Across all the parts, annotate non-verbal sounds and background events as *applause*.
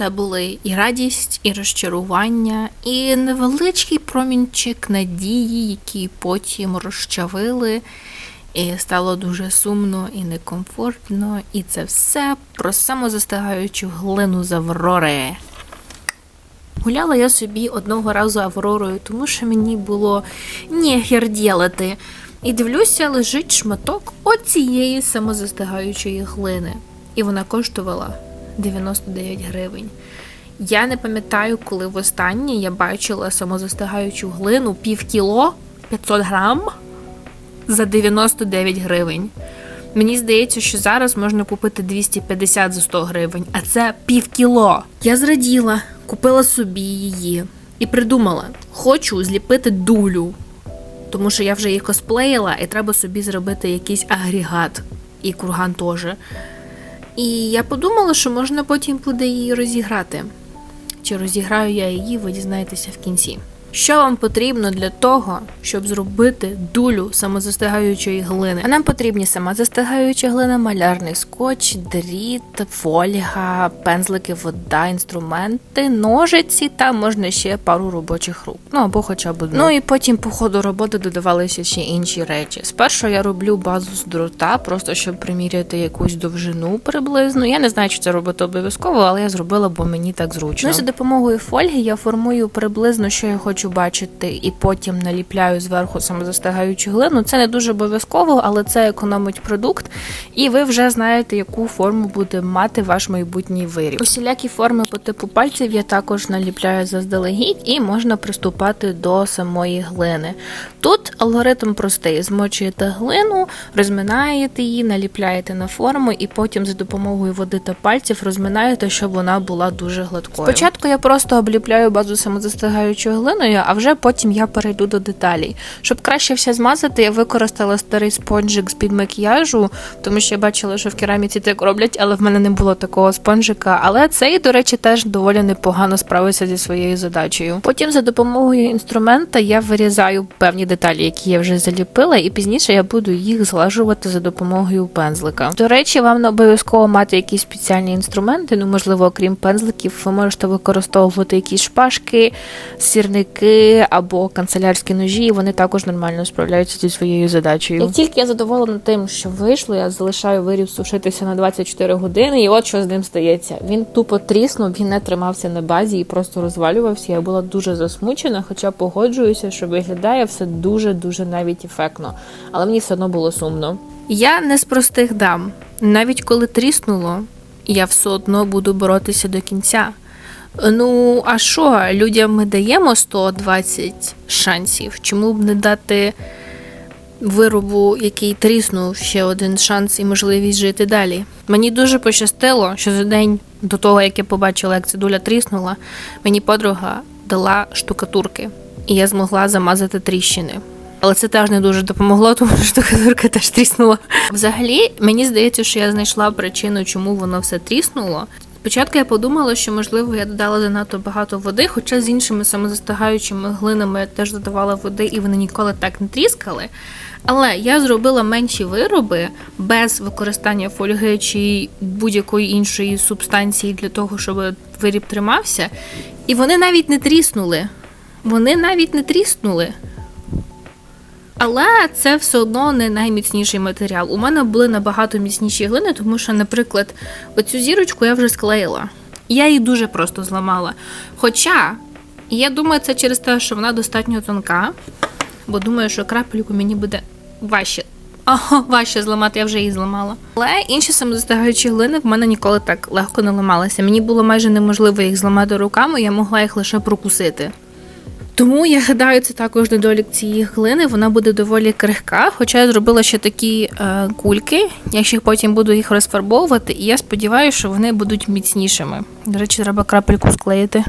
це були і радість, і розчарування, і невеличкий промінчик надії, які потім розчавили. І стало дуже сумно і некомфортно. І це все про самозастигаючу глину з Аврори. Гуляла я собі одного разу Авророю, тому що мені було нехер ділати. І дивлюся, лежить шматок оцієї самозастигаючої глини. І вона коштувала 99 гривень. Я не пам'ятаю, коли востаннє я бачила самозастигаючу глину пів кіло 500 грам за 99 гривень. Мені здається, що зараз можна купити 250 за 100 гривень, а це пів кіло. Я зраділа, купила собі її і придумала: хочу зліпити дулю, тому що я вже її косплеїла, і треба собі зробити якийсь агрегат і курган теж. І я подумала, що можна потім буде її розіграти. Чи розіграю я її, ви дізнаєтеся в кінці. Що вам потрібно для того, щоб зробити дулю самозастигаючої глини? А нам потрібні самозастигаюча глина, малярний скотч, дріт, фольга, пензлики, вода, інструменти, ножиці та можна ще пару робочих рук. Ну або хоча б одну. Ну і потім по ходу роботи додавалися ще інші речі. Спершу я роблю базу з дрота, просто щоб приміряти якусь довжину приблизно. Я не знаю, чи це робити обов'язково, але я зробила, бо мені так зручно. Ну, і за допомогою фольги я формую приблизно, що я хочу бачити, і потім наліпляю зверху самозастигаючу глину. Це не дуже обов'язково, але це економить продукт, і ви вже знаєте, яку форму буде мати ваш майбутній виріб. Усілякі форми по типу пальців я також наліпляю заздалегідь, і можна приступати до самої глини. Тут алгоритм простий: змочуєте глину, розминаєте її, наліпляєте на форму, і потім за допомогою води та пальців розминаєте, щоб вона була дуже гладкою. Спочатку я просто обліпляю базу самозастигаючою глиною, а вже потім я перейду до деталей. Щоб краще все змазати, я використала старий спонжик з під макіяжу, тому що я бачила, що в кераміці так роблять, але в мене не було такого спонжика. Але цей, до речі, теж доволі непогано справився зі своєю задачею. Потім за допомогою інструмента я вирізаю певні деталі, які я вже заліпила, і пізніше я буду їх зглажувати за допомогою пензлика. До речі, вам не обов'язково мати якісь спеціальні інструменти. Ну, можливо, окрім пензликів, ви можете використовувати якісь шпажки, сірники або канцелярські ножі. і Вони також нормально справляються зі своєю задачею. Як тільки я задоволена тим, що вийшло, я залишаю виріб сушитися на 24 години, і от що з ним стається. Він тупо тріснув, він не тримався на базі і просто розвалювався. Я була дуже засмучена, хоча погоджуюся, що виглядає все дуже дуже навіть ефектно, але мені все одно було сумно. Я не з простих дам. Навіть коли тріснуло, я все одно буду боротися до кінця. Ну, а що, людям ми даємо 120 шансів. Чому б не дати виробу, який тріснув, ще один шанс і можливість жити далі? Мені дуже пощастило, що за день до того, як я побачила, як цидуля тріснула, мені подруга дала штукатурки, і я змогла замазати тріщини. Але це теж не дуже допомогло, *laughs* тому що штукатурка теж тріснула. Взагалі, мені здається, що я знайшла причину, чому воно все тріснуло. Спочатку я подумала, що можливо я додала занадто багато води, хоча з іншими самозастигаючими глинами я теж додавала води, і вони ніколи так не тріскали. Але я зробила менші вироби без використання фольги чи будь-якої іншої субстанції для того, щоб виріб тримався. І вони навіть не тріснули. Вони навіть не тріснули. Але це все одно не найміцніший матеріал. У мене були набагато міцніші глини, тому що, наприклад, оцю зірочку я вже склеїла. Я її дуже просто зламала. Хоча, я думаю, це через те, що вона достатньо тонка, бо думаю, що крапельку мені буде важче. *laughs* Ага, важче зламати, я вже її зламала. Але інші самозастигаючі глини в мене ніколи так легко не ламалися. Мені було майже неможливо їх зламати руками, я могла їх лише прокусити. Тому я гадаю, це також недолік цієї глини. Вона буде доволі крихка. Хоча я зробила ще такі е, кульки, я ще потім буду їх розфарбовувати, і я сподіваюся, що вони будуть міцнішими. До речі, треба крапельку склеїти.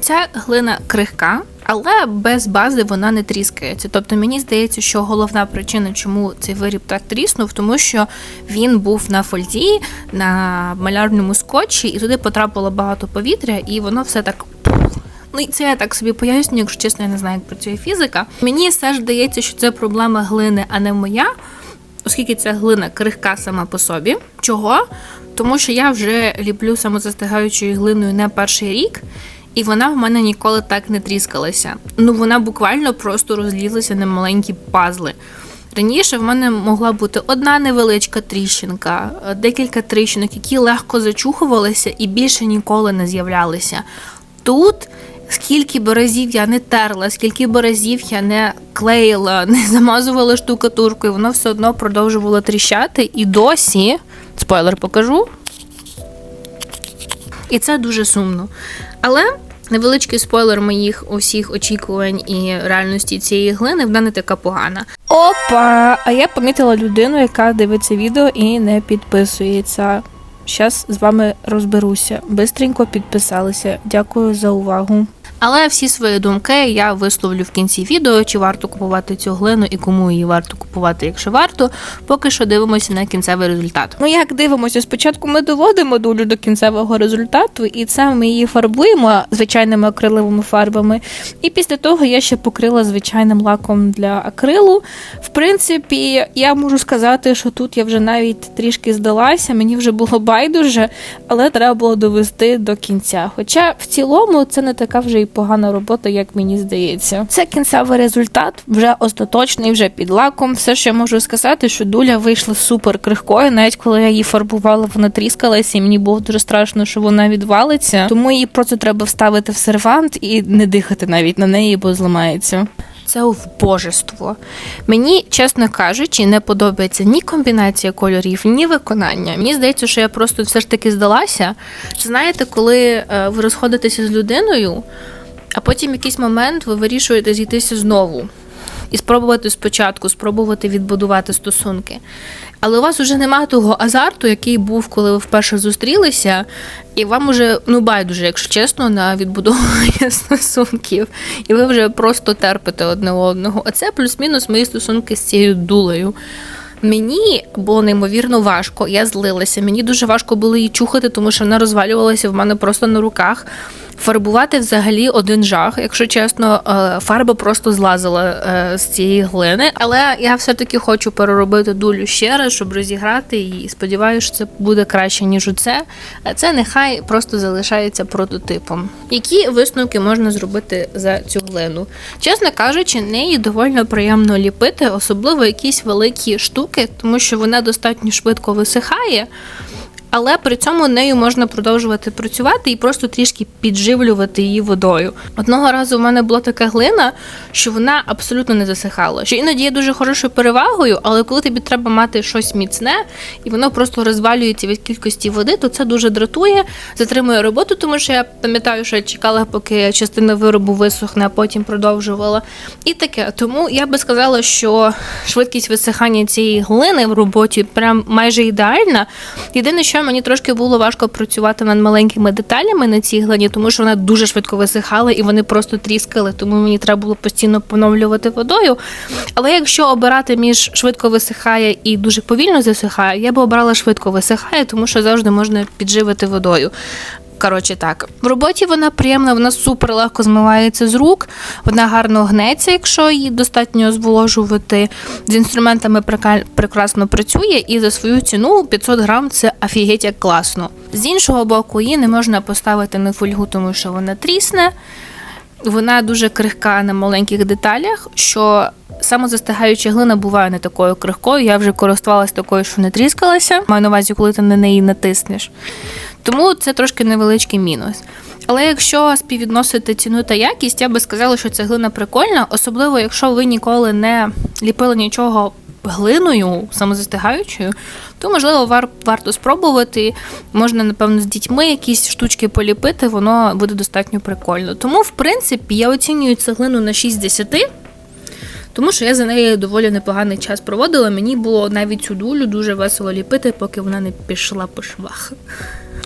Ця глина крихка, але без бази вона не тріскається. Тобто мені здається, що головна причина, чому цей виріб так тріснув, тому що він був на фользі, на малярному скотчі, і туди потрапило багато повітря, і воно все так. Ну, це я так собі пояснюю, якщо чесно, я не знаю, як працює фізика. Мені все ж здається, що це проблема глини, а не моя. оскільки ця глина крихка сама по собі. Чого? Тому що я вже ліплю самозастигаючою глиною не перший рік, і вона в мене ніколи так не тріскалася. Ну вона буквально просто розлізлася на маленькі пазли. Раніше в мене могла бути одна невеличка тріщинка, е, декілька тріщинок, які легко зачухувалися і більше ніколи не з'являлися. Тут скільки б разів я не терла, скільки б разів я не клеїла, *laughs* не замазувала штукатуркою, воно все одно продовжувало тріщати. І досі, спойлер покажу. І це дуже сумно. Але невеличкий спойлер моїх усіх очікувань і реальності цієї глини вона не така погана. Опа! А я помітила людину, яка дивиться відео і не підписується. Щас з вами розберуся. Бистренько підписалися. Дякую за увагу. Але всі свої думки я висловлю в кінці відео, чи варто купувати цю глину і кому її варто купувати, якщо варто. Поки що дивимося на кінцевий результат. Ну як дивимося? Спочатку ми доводимо долю до кінцевого результату, і це ми її фарбуємо звичайними акриловими фарбами. І після того я ще покрила звичайним лаком для акрилу. В принципі, я можу сказати, що тут я вже навіть трішки здалася, мені вже було байдуже, але треба було довести до кінця. Хоча в цілому це не така вже погана робота, як мені здається. Це кінцевий результат, вже остаточний, вже під лаком. Все, що я можу сказати, що дуля вийшла супер крихкою. Навіть коли я її фарбувала, вона тріскалася, і мені було дуже страшно, що вона відвалиться. Тому її просто треба вставити в сервант і не дихати навіть на неї, бо зламається. Це вбожество. Мені, чесно кажучи, не подобається ні комбінація кольорів, ні виконання. Мені здається, що я просто все ж таки здалася. Знаєте, коли е, ви розходитеся з людиною, а потім якийсь момент ви вирішуєте зійтися знову. І спробувати спочатку, спробувати відбудувати стосунки. Але у вас вже немає того азарту, який був, коли ви вперше зустрілися, і вам уже ну байдуже, якщо чесно, на відбудовування *laughs* стосунків. І ви вже просто терпите одне одного. А це плюс-мінус мої стосунки з цією дулею. Мені було неймовірно важко, я злилася. Мені дуже важко було її чухати, тому що вона розвалювалася в мене просто на руках. Фарбувати взагалі один жах, якщо чесно, е, фарба просто злазила е, з цієї глини. Але я все-таки хочу переробити дулю ще раз, щоб розіграти її. І сподіваюся, що це буде краще, ніж у це. А це нехай просто залишається прототипом. Які висновки можна зробити за цю глину? Чесно кажучи, неї доволі приємно ліпити, особливо якісь великі штуки, тому що вона достатньо швидко висихає але при цьому нею можна продовжувати працювати і просто трішки підживлювати її водою. Одного разу в мене була така глина, що вона абсолютно не засихала. Що іноді є дуже хорошою перевагою, але коли тобі треба мати щось міцне і воно просто розвалюється від кількості води, то це дуже дратує, затримує роботу, тому що я пам'ятаю, що я чекала, поки частина виробу висохне, а потім продовжувала. І таке. Тому я би сказала, що швидкість висихання цієї глини в роботі прям майже ідеальна. Єдине, що мені трошки було важко працювати над маленькими деталями на цій глині, тому що вона дуже швидко висихала і вони просто тріскали, тому мені треба було постійно поновлювати водою. Але якщо обирати між швидко висихає і дуже повільно засихає, я би обрала швидко висихає, тому що завжди можна підживити водою. Коротше, так в роботі вона приємна, вона супер легко змивається з рук, вона гарно гнеться, якщо її достатньо зволожувати. З інструментами прекрасно працює, і за свою ціну 500 грам це офігеть як класно. З іншого боку, її не можна поставити на фольгу, тому що вона трісне. Вона дуже крихка на маленьких деталях, що самозастигаюча глина буває не такою крихкою. Я вже користувалася такою, що не тріскалася. Маю на увазі, коли ти на неї натиснеш. Тому це трошки невеличкий мінус. Але якщо співвідносити ціну та якість, я би сказала, що ця глина прикольна, особливо якщо ви ніколи не ліпили нічого глиною, самозастигаючою, то можливо вар, варто спробувати. Можна, напевно, з дітьми якісь штучки поліпити, воно буде достатньо прикольно. Тому, в принципі, я оцінюю цю глину на 6 з 10, тому що я за нею доволі непоганий час проводила. Мені було навіть цю дулю дуже весело ліпити, поки вона не пішла по швах.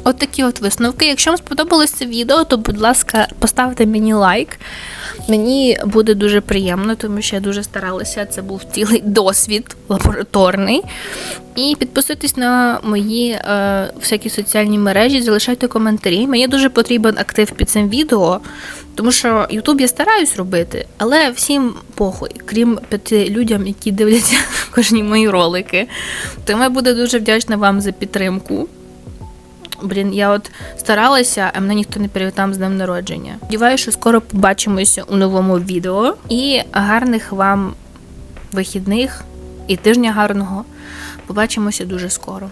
От такі от висновки. Якщо вам сподобалось це відео, то, будь ласка, поставте мені лайк. Мені буде дуже приємно, тому що я дуже старалася. Це був цілий досвід лабораторний. І підписуйтесь на мої е, всякі соціальні мережі, залишайте коментарі. Мені дуже потрібен актив під цим відео, тому що Ютуб я стараюсь робити, але всім похуй, крім п'яти людям, які дивляться *laughs* кожні мої ролики. Тому я буду дуже вдячна вам за підтримку. Блін, я от старалася, а мене ніхто не привітав з днем народження. Сподіваюся, що скоро побачимося у новому відео. І гарних вам вихідних і тижня гарного. Побачимося дуже скоро.